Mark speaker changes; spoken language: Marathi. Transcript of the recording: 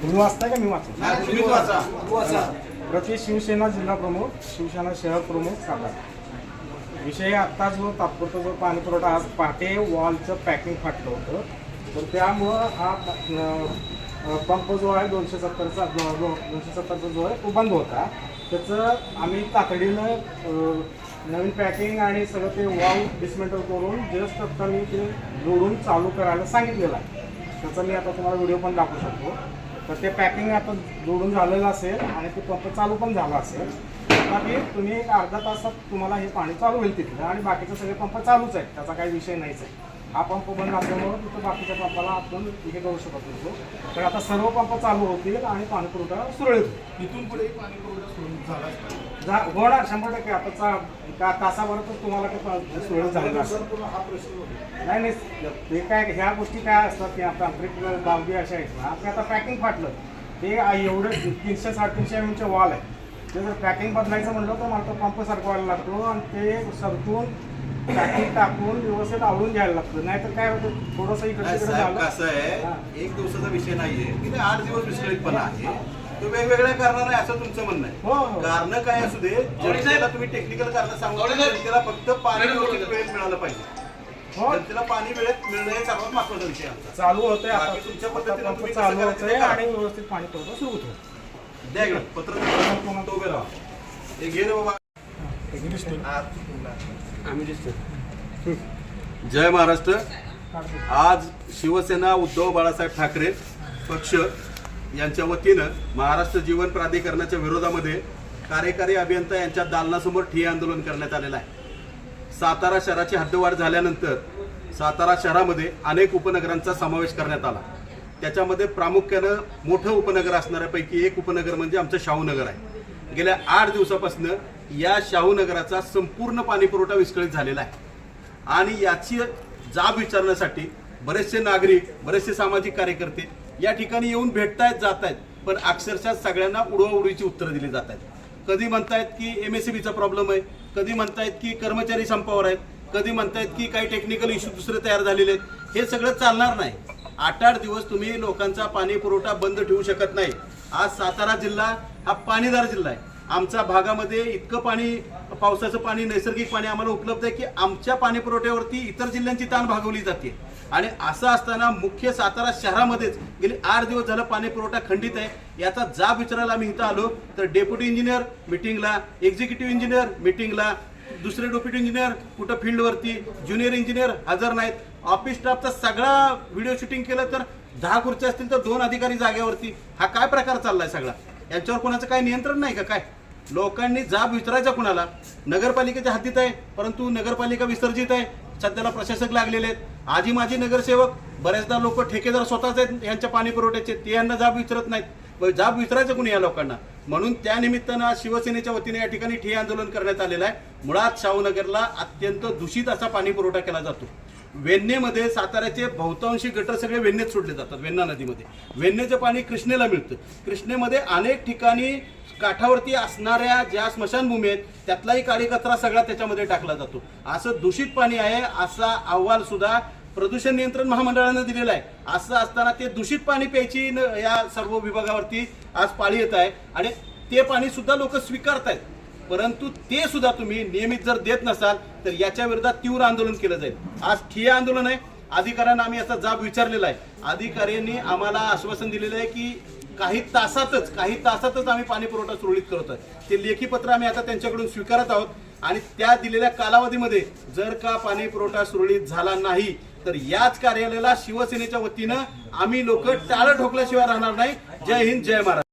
Speaker 1: तुम्ही वाचताय का? मी वाचतो. प्रति शिवसेना जिल्हा प्रमुख शिवसेना शहर प्रमुख सातारा. विषय आत्ता जो तात्पुरता जो पाणी पुरवठा आज पहाटे वॉलचं पॅकिंग फाटलं होतं. तर त्यामुळं हा पंप जो आहे दोनशे सत्तरचा दोनशे सत्तरचा जो आहे तो बंद होता. त्याचं आम्ही तातडीनं नवीन पॅकिंग आणि सगळं ते वॉल डिसमेंटल करून जस्ट आत्ता मी ते जोडून चालू करायला सांगितलेलं आहे. त्याचा मी आता तुम्हाला व्हिडिओ पण दाखवू शकतो. तर ते पॅकिंग आता जोडून झालेलं असेल आणि ते पंप चालू पण झाला असेल. बाकी तुम्ही एक अर्धा तासात तुम्हाला हे पाणी चालू होईल तिथलं आणि बाकीचे सगळे पंप चालूच आहेत. त्याचा काही विषय नाहीच आहे. हा पंप बंद असल्यामुळं तिथं बाकीच्या पंपाला आपण हे करू शकत नव्हतो तर आता सर्व पंप चालू होतील आणि पाणी पुरवठा सुरळीत होईल.
Speaker 2: इथून पुढे पाणी पुरवठा सुरू झाला
Speaker 1: जा होणार शंभर टक्के. आता चा- एका तासाभरातच तुम्हाला ते सुरळीत झालेलं असेल
Speaker 2: हा प्रश्न.
Speaker 1: नाही नाही. ते काय ह्या गोष्टी काय असतात की आता तांत्रिक बाबी अशा आहेत ना. ते आता पॅकिंग फाटलं. ते एवढं तीनशे साडेतीनशे एम चे वॉल आहे ते जर पॅकिंग बदलायचं म्हणलं तर मला तो पंप सरकवायला लागतो आणि ते सरकून पॅकिंग टाकून व्यवस्थित आवडून घ्यायला लागतं. नाहीतर काय होतं थोडंसं इकडे
Speaker 3: नाही,
Speaker 1: तिकडे
Speaker 3: साहेब
Speaker 1: झालं.
Speaker 3: कसं
Speaker 1: हा.
Speaker 3: आहे एक दिवसाचा विषय नाहीये. की ते आठ दिवस विस्कळीतपणा आहे. तो वेगवेगळ्या कारणाने असं तुमचं म्हणणं
Speaker 1: हो,
Speaker 3: आहे.
Speaker 1: हो.
Speaker 3: कारण काय असू दे जनतेला तुम्ही टेक्निकल कारण सांगू जनतेला फक्त पाणी व्यवस्थित वेळेत मिळालं पाहिजे.
Speaker 1: हो.
Speaker 3: जनतेला पाणी वेळेत मिळणं हे सर्वात महत्त्वाचा विषय आहे आमचा.
Speaker 1: चालू होतंय आता.
Speaker 3: बाकी तुमच्या पद्धतीनं तुम्ही कसं
Speaker 1: चालू
Speaker 3: करायचं
Speaker 1: होतंय
Speaker 3: ते करा.
Speaker 1: आणि व्यवस्थित पाणी पुरवठा सुरू होतो
Speaker 3: द्या इकडं. पत्र तो उभे राहा. हे घे रे बाबा. जय महाराष्ट्र. आज शिवसेना उद्धव बाळासाहेब ठाकरे पक्ष यांच्या वतीनं महाराष्ट्र जीवन प्राधिकरणाच्या विरोधामध्ये कार्यकारी अभियंता यांच्या दालनासमोर ठिय्या आंदोलन करण्यात आलेलं आहे. सातारा शहराची हद्दवाढ झाल्यानंतर सातारा शहरामध्ये अनेक उपनगरांचा समावेश करण्यात आला. त्याच्यामध्ये प्रामुख्यानं मोठं उपनगर असणाऱ्यापैकी एक उपनगर म्हणजे आमचं शाहूनगर आहे. गेल्या आठ दिवसापासून या शाहूनगराचा संपूर्ण पाणी पुरवठा विस्कळीत झालेला आहे. आणि याची जाब विचारण्यासाठी बरेचसे नागरिक बरेचसे सामाजिक कार्यकर्ते या ठिकाणी येऊन भेटतायत जात आहेत पण अक्षरशः सगळ्यांना उडवाउडीची उत्तरं दिली जात आहेत कधी म्हणतायत की एम एस बीचा प्रॉब्लेम आहे कधी म्हणतायत की कर्मचारी संपावर आहेत कधी म्हणतायत की काही टेक्निकल इश्यू दुसरे तयार झालेले आहेत हे सगळं चालणार नाही. आठ आठ दिवस तुम्ही लोकांचा पाणी पुरवठा बंद ठेवू शकत नाही. आज सातारा जिल्हा हा पाणीदार जिल्हा आहे. आमच्या भागामध्ये इतकं पाणी पावसाचं पाणी नैसर्गिक पाणी आम्हाला उपलब्ध आहे की आमच्या पाणी पुरवठ्यावरती इतर जिल्ह्यांची ताण भागवली जाते. आणि असं असताना मुख्य सातारा शहरामध्येच गेले आठ दिवस झालं पाणी पुरवठा खंडित आहे. याचा जाब विचारायला आम्ही इथं आलो. तर डेप्युटी इंजिनियर मिटिंगला एक्झिक्युटिव्ह इंजिनियर मिटिंगला दुसरे डेप्युटी इंजिनियर कुठं फील्डवरती ज्युनियर इंजिनियर हजर नाहीत. ऑफिस स्टाफचा सगळा व्हिडिओ शूटिंग केलं तर दहा खुर्च्या असतील तर दोन अधिकारी जागेवरती. हा काय प्रकार चाललाय सगळा? यांच्यावर कोणाचं काय नियंत्रण नाही का? काय? लोकांनी जाब विचारायचा कुणाला? नगरपालिकेच्या हद्दीत आहे परंतु नगरपालिका विसर्जित आहे. सध्याला प्रशासक लागलेले आहेत. आजी माजी नगरसेवक बऱ्याचदा लोक ठेकेदार स्वतःच आहेत यांच्या पाणी पुरवठ्याचे ते यांना जाब विचारत नाहीत. जाब विचारायचं कुणी या लोकांना? म्हणून त्या निमित्तानं आज शिवसेनेच्या वतीने या ठिकाणी ठे आंदोलन करण्यात आलेलं आहे. मुळात शाहूनगरला अत्यंत दूषित असा पाणी पुरवठा केला जातो. वेण्णेमध्ये साताऱ्याचे बहुतांशी गटर सगळे वेण्णेत सोडले जातात वेन्ना नदीमध्ये. वेण्णेचं पाणी कृष्णेला मिळतं. कृष्णेमध्ये अनेक ठिकाणी काठावरती असणाऱ्या ज्या स्मशानभूमी आहेत त्यातलाही काळी कचरा सगळा त्याच्यामध्ये टाकला जातो. असं दूषित पाणी आहे असा अहवाल सुद्धा प्रदूषण नियंत्रण महामंडळानं दिलेला आहे. असं असताना ते दूषित पाणी प्यायची न- या सर्व विभागावरती आज पाळी येत आहे. आणि ते पाणी सुद्धा लोक आहेत परंतु ते सुद्धा तुम्ही नियमित जर देत नसाल तर याच्या विरोधात तीव्र आंदोलन केलं जाईल. आज ठिय्या आंदोलन आहे. अधिकाऱ्यांना आम्ही याचा जाब विचारलेला आहे. अधिकाऱ्यांनी आम्हाला आश्वासन दिलेलं आहे की काही तासातच काही तासातच आम्ही पाणी पुरवठा सुरळीत करत आहे ते लेखी पत्र आम्ही आता त्यांच्याकडून स्वीकारत आहोत. आणि त्या दिलेल्या कालावधीमध्ये जर का पाणी पुरवठा सुरळीत झाला नाही तर याच कार्यालयाला शिवसेनेच्या वतीनं आम्ही लोक टाळं ठोकल्याशिवाय राहणार नाही. जय हिंद जय महाराज